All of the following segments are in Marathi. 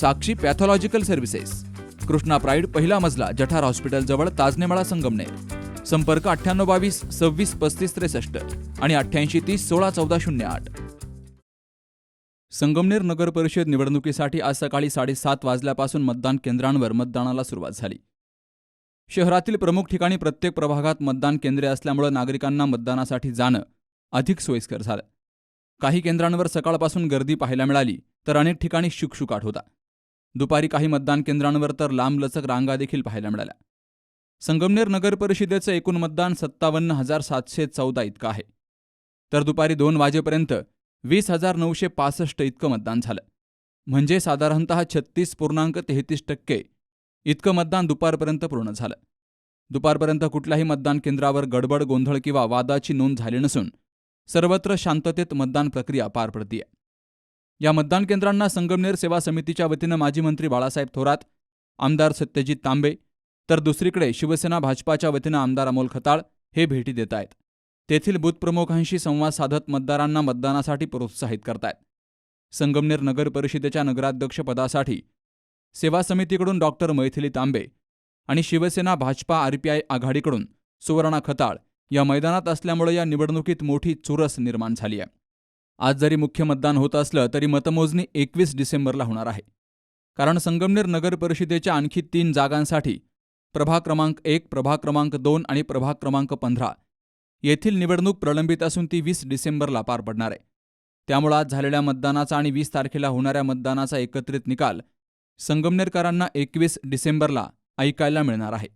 Sakshi pathological services. Krishna Pride पहिला मजला जठार हॉस्पिटल जवळ ताजनेमाळा संगमनेर. संपर्क अठ्ठ्याण्णव बावीस सव्वीस पस्तीस त्रेसष्ट आणि अठ्ठ्याऐंशी तीस सोळा चौदा शून्य आठ. संगमनेर नगर परिषद निवडणुकीसाठी आज सकाळी साडेसात वाजल्यापासून मतदान केंद्रांवर मतदानाला सुरुवात झाली. शहरातील प्रमुख ठिकाणी प्रत्येक प्रभागात मतदान केंद्रे असल्यामुळे नागरिकांना मतदानासाठी जाणं अधिक सोयीस्कर झालं. काही केंद्रांवर सकाळपासून गर्दी पाहायला मिळाली तर अनेक ठिकाणी शुकशुकाट होता. दुपारी काही मतदान केंद्रांवर तर लांबलचक रांगा देखील पाहायला मिळाल्या. संगमनेर नगर परिषदेचं एकूण मतदान सत्तावन्न हजार सातशे चौदा इतकं आहे. तर दुपारी दोन वाजेपर्यंत वीस हजार नऊशे पासष्ट इतकं मतदान झालं. म्हणजे साधारणत छत्तीस पूर्णांक तेहतीस टक्के इतकं मतदान दुपारपर्यंत पूर्ण झालं. दुपारपर्यंत कुठल्याही मतदान केंद्रावर गडबड गोंधळ किंवा वादाची नोंद झाली नसून सर्वत्र शांततेत मतदान प्रक्रिया पार पडतीये. या मतदान केंद्रांना संगमनेर सेवा समितीच्या वतीनं माजी मंत्री बाळासाहेब थोरात आमदार सत्यजित तांबे तर दुसरीकडे शिवसेना भाजपाच्या वतीनं आमदार अमोल खताळ हे भेटी देत आहेत. तेथील बूथप्रमुखांशी संवाद साधत मतदारांना मतदानासाठी प्रोत्साहित करतायत. संगमनेर नगर परिषदेच्या नगराध्यक्षपदासाठी सेवा समितीकडून डॉक्टर मैथिली तांबे आणि शिवसेना भाजपा आरपीआय आघाडीकडून सुवर्णा खताळ या मैदानात असल्यामुळे या निवडणुकीत मोठी चुरस निर्माण झाली आहे. आज जरी मुख्य मतदान होत असलं तरी मतमोजणी एकवीस डिसेंबरला होणार आहे. कारण संगमनेर नगर परिषदेच्या आणखी तीन जागांसाठी प्रभाग क्रमांक एक प्रभाग क्रमांक दोन आणि प्रभाग क्रमांक पंधरा येथील निवडणूक प्रलंबित असून ती वीस डिसेंबरला पार पडणार आहे. त्यामुळे आज झालेल्या मतदानाचा आणि वीस तारखेला होणाऱ्या मतदानाचा एकत्रित निकाल संगमनेरकरांना एकवीस डिसेंबरला ऐकायला मिळणार आहे.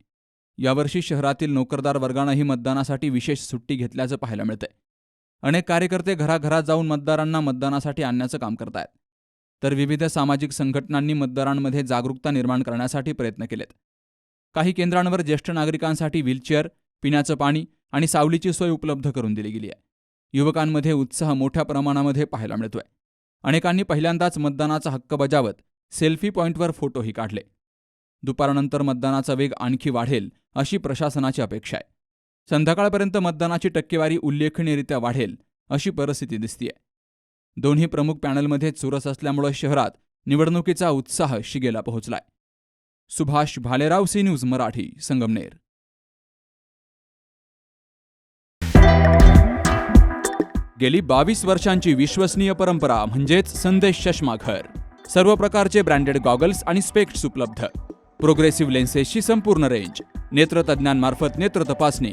यावर्षी शहरातील नोकरदार वर्गानंही मतदानासाठी विशेष सुट्टी घेतल्याचं पाहायला मिळतंय. अनेक कार्यकर्ते घराघरात जाऊन मतदारांना मतदानासाठी आणण्याचं काम करतायत. तर विविध सामाजिक संघटनांनी मतदारांमध्ये जागरूकता निर्माण करण्यासाठी प्रयत्न केलेत. काही केंद्रांवर ज्येष्ठ नागरिकांसाठी व्हीलचेअर पिण्याचं पाणी आणि सावलीची सोय उपलब्ध करून दिली गेली आहे. युवकांमध्ये उत्साह मोठ्या प्रमाणामध्ये पाहायला मिळतोय. अनेकांनी पहिल्यांदाच मतदानाचा हक्क बजावत सेल्फी पॉईंटवर फोटोही काढले. दुपारनंतर मतदानाचा वेग आणखी वाढेल अशी प्रशासनाची अपेक्षा आहे. संध्याकाळपर्यंत मतदानाची टक्केवारी उल्लेखनीयरित्या वाढेल अशी परिस्थिती दिसतीये. दोन्ही प्रमुख पॅनलमध्ये चुरस असल्यामुळे शहरात निवडणुकीचा उत्साह शिगेला पोहोचलाय. Subhash Bhalerao C news Marathi Sangamner. गेली बावीस वर्षांची विश्वसनीय परंपरा म्हणजेच संदेश चष्माघर सर्व प्रकारचे ब्रँडेड गॉगल्स आणि स्पेक्ट्स उपलब्ध. प्रोग्रेसिव्ह लेन्सेसची संपूर्ण रेंज. नेत्रतज्ञांमार्फत नेत्र तपासणी.